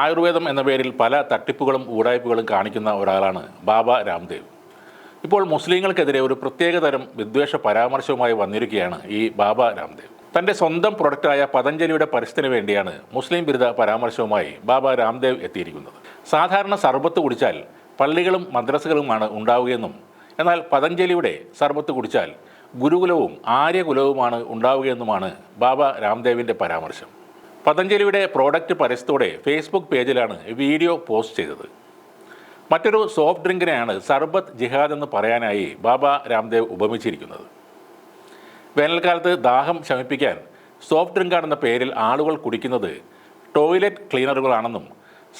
ആയുർവേദം എന്ന പേരിൽ പല തട്ടിപ്പുകളും ഊടായ്പകളും കാണിക്കുന്ന ഒരാളാണ് ബാബ രാംദേവ്. ഇപ്പോൾ മുസ്ലിങ്ങൾക്കെതിരെ ഒരു പ്രത്യേക തരം വിദ്വേഷ പരാമർശവുമായി വന്നിരിക്കുകയാണ് ഈ ബാബ രാംദേവ്. തന്റെ സ്വന്തം പ്രൊഡക്റ്റായ പതഞ്ജലിയുടെ പരസ്യത്തിന് വേണ്ടിയാണ് മുസ്ലിം ബിരുദ പരാമർശവുമായി ബാബ രാംദേവ് എത്തിയിരിക്കുന്നത്. സാധാരണ സർബത്ത് കുടിച്ചാൽ പള്ളികളും മദ്രസകളുമാണ് ഉണ്ടാവുകയെന്നും എന്നാൽ പതഞ്ജലിയുടെ സർബത്ത് കുടിച്ചാൽ ഗുരുകുലവും ആര്യകുലവുമാണ് ഉണ്ടാവുകയെന്നുമാണ് ബാബ രാംദേവിന്റെ പരാമർശം. പതഞ്ജലിയുടെ പ്രോഡക്റ്റ് പരസ്യത്തോടെ ഫേസ്ബുക്ക് പേജിലാണ് വീഡിയോ പോസ്റ്റ് ചെയ്തത്. മറ്റൊരു സോഫ്റ്റ് ഡ്രിങ്കിനെയാണ് സർബത്ത് ജിഹാദ് എന്ന് പറയാനായി ബാബ രാംദേവ് ഉപമിച്ചിരിക്കുന്നത്. വേനൽക്കാലത്ത് ദാഹം ശമിപ്പിക്കാൻ സോഫ്റ്റ് ഡ്രിങ്കാണെന്ന പേരിൽ ആളുകൾ കുടിക്കുന്നത് ടോയ്ലറ്റ് ക്ലീനറുകളാണെന്നും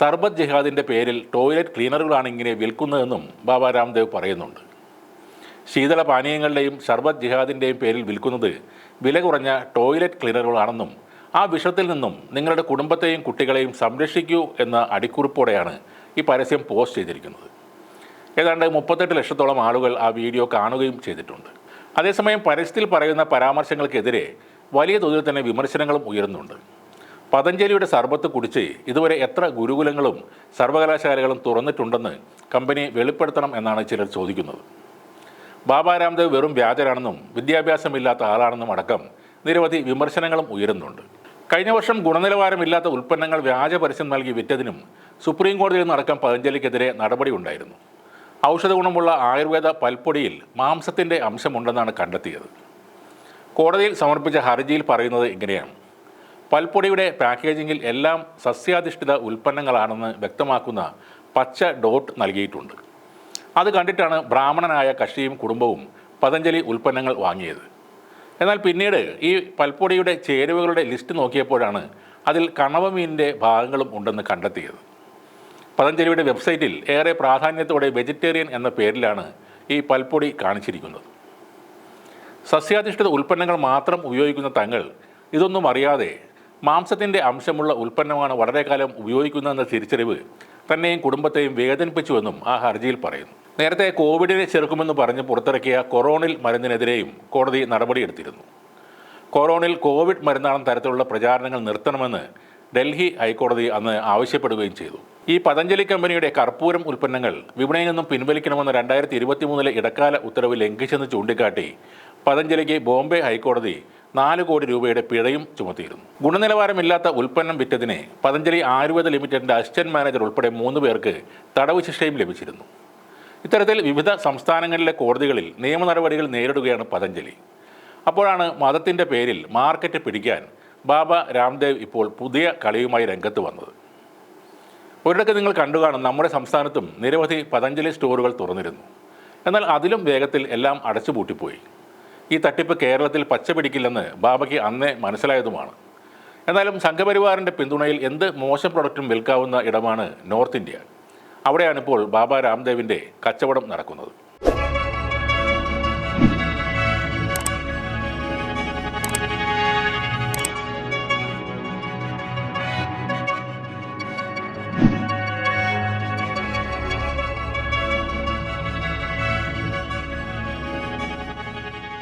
സർബത്ത് ജിഹാദിന്റെ പേരിൽ ടോയ്ലറ്റ് ക്ലീനറുകളാണ് ഇങ്ങനെ വിൽക്കുന്നതെന്നും ബാബ രാംദേവ് പറയുന്നുണ്ട്. ശീതള പാനീയങ്ങളുടെയും സർബത്ത് ജിഹാദിന്റെയും പേരിൽ വിൽക്കുന്നത് വില കുറഞ്ഞ ടോയ്ലറ്റ് ക്ലീനറുകളാണെന്നും ആ വിഷത്തിൽ നിന്നും നിങ്ങളുടെ കുടുംബത്തെയും കുട്ടികളെയും സംരക്ഷിക്കൂ എന്ന അടിക്കുറിപ്പോടെയാണ് ഈ പരസ്യം പോസ്റ്റ് ചെയ്തിരിക്കുന്നത്. ഏതാണ്ട് മുപ്പത്തെട്ട് ലക്ഷത്തോളം ആളുകൾ ആ വീഡിയോ കാണുകയും ചെയ്തിട്ടുണ്ട്. അതേസമയം പരസ്യത്തിൽ പറയുന്ന പരാമർശങ്ങൾക്കെതിരെ വലിയ തോതിൽ തന്നെ വിമർശനങ്ങളും ഉയരുന്നുണ്ട്. പതഞ്ജലിയുടെ സർബത്ത് കുടിച്ച് ഇതുവരെ എത്ര ഗുരുകുലങ്ങളും സർവകലാശാലകളും തുറന്നിട്ടുണ്ടെന്ന് കമ്പനി വെളിപ്പെടുത്തണം എന്നാണ് ചിലർ ചോദിക്കുന്നത്. ബാബ രാംദേവ് വെറും വ്യാജരാണെന്നും വിദ്യാഭ്യാസമില്ലാത്ത ആളാണെന്നും അടക്കം നിരവധി വിമർശനങ്ങളും ഉയരുന്നുണ്ട്. കഴിഞ്ഞ വർഷം ഗുണനിലവാരമില്ലാത്ത ഉൽപ്പന്നങ്ങൾ വ്യാജ പരസ്യം നൽകി വിറ്റതിനും സുപ്രീം കോടതിയിൽ നിന്നടക്കം പതഞ്ജലിക്കെതിരെ നടപടി ഉണ്ടായിരുന്നു. ഔഷധ ഗുണമുള്ള ആയുർവേദ പൽപ്പൊടിയിൽ മാംസത്തിന്റെ അംശമുണ്ടെന്നാണ് കണ്ടെത്തിയത്. കോടതിയിൽ സമർപ്പിച്ച ഹർജിയിൽ പറയുന്നത് ഇങ്ങനെയാണ്. പൽപ്പൊടിയുടെ പാക്കേജിങ്ങിൽ എല്ലാം സസ്യാധിഷ്ഠിത ഉൽപ്പന്നങ്ങളാണെന്ന് വ്യക്തമാക്കുന്ന പച്ച ഡോട്ട് നൽകിയിട്ടുണ്ട്. അത് കണ്ടിട്ടാണ് ബ്രാഹ്മണനായ കക്ഷിയും കുടുംബവും പതഞ്ജലി ഉൽപ്പന്നങ്ങൾ വാങ്ങിയത്. എന്നാൽ പിന്നീട് ഈ പൽപ്പൊടിയുടെ ചേരുവകളുടെ ലിസ്റ്റ് നോക്കിയപ്പോഴാണ് അതിൽ കണവമീനിന്റെ ഭാഗങ്ങളും ഉണ്ടെന്ന് കണ്ടെത്തിയത്. പതഞ്ജലിയുടെ വെബ്സൈറ്റിൽ ഏറെ പ്രാധാന്യത്തോടെ വെജിറ്റേറിയൻ എന്ന പേരിലാണ് ഈ പൽപ്പൊടി കാണിച്ചിരിക്കുന്നത്. സസ്യാധിഷ്ഠിത ഉൽപ്പന്നങ്ങൾ മാത്രം ഉപയോഗിക്കുന്ന തങ്ങൾ ഇതൊന്നും അറിയാതെ മാംസത്തിന്റെ അംശമുള്ള ഉൽപ്പന്നമാണ് വളരെ കാലം ഉപയോഗിക്കുന്നതെന്ന തിരിച്ചറിവ് തന്നെയും കുടുംബത്തെയും വേദനിപ്പിച്ചുവെന്നും ആ ഹർജിയിൽ പറയുന്നു. നേരത്തെ കോവിഡിനെ ചെറുക്കുമെന്ന് പറഞ്ഞ് പുറത്തിറക്കിയ കൊറോണിൽ മരുന്നിനെതിരെയും കോടതി നടപടിയെടുത്തിരുന്നു. കൊറോണിൽ കോവിഡ് മരുന്നാണെന്ന തരത്തിലുള്ള പ്രചാരണങ്ങൾ നിർത്തണമെന്ന് ഡൽഹി ഹൈക്കോടതി അന്ന് ആവശ്യപ്പെടുകയും ചെയ്തു. ഈ പതഞ്ജലി കമ്പനിയുടെ കർപ്പൂരം ഉൽപ്പന്നങ്ങൾ വിപണിയിൽ നിന്നും പിൻവലിക്കണമെന്ന രണ്ടായിരത്തി ഇരുപത്തി മൂന്നിലെ ഇടക്കാല ഉത്തരവ് ലംഘിച്ചെന്ന് ചൂണ്ടിക്കാട്ടി പതഞ്ജലിക്ക് ബോംബെ ഹൈക്കോടതി നാല് കോടി രൂപയുടെ പിഴയും ചുമത്തിയിരുന്നു. ഗുണനിലവാരമില്ലാത്ത ഉൽപ്പന്നം വിറ്റതിനെ പതഞ്ജലി ആയുർവേദ ലിമിറ്റഡിന്റെ അസിസ്റ്റന്റ് മാനേജർ ഉൾപ്പെടെ മൂന്ന് പേർക്ക് തടവ് ശിക്ഷയും ലഭിച്ചിരുന്നു. ഇത്തരത്തിൽ വിവിധ സംസ്ഥാനങ്ങളിലെ കോടതികളിൽ നിയമ നടപടികൾ നേരിടുകയാണ് പതഞ്ജലി. അപ്പോഴാണ് മതത്തിന്റെ പേരിൽ മാർക്കറ്റ് പിടിക്കാൻ ബാബ രാംദേവ് ഇപ്പോൾ പുതിയ കളിയുമായി രംഗത്ത് വന്നത്. ഒരിടക്ക് നിങ്ങൾ കണ്ടു കാണും നമ്മുടെ സംസ്ഥാനത്തും നിരവധി പതഞ്ജലി സ്റ്റോറുകൾ തുറന്നിരുന്നു. എന്നാൽ അതിലും വേഗത്തിൽ എല്ലാം അടച്ചുപൂട്ടിപ്പോയി. ഈ തട്ടിപ്പ് കേരളത്തിൽ പച്ച പിടിക്കില്ലെന്ന് ബാബയ്ക്ക് അന്നേ മനസ്സിലായതുമാണ്. എന്നാലും സംഘപരിവാറിന്റെ പിന്തുണയിൽ എന്ത് മോശം പ്രൊഡക്റ്റും വിൽക്കാവുന്ന ഇടമാണ് നോർത്ത് ഇന്ത്യ. അവിടെയാണിപ്പോൾ ബാബ രാംദേവിന്റെ കച്ചവടം നടക്കുന്നത്.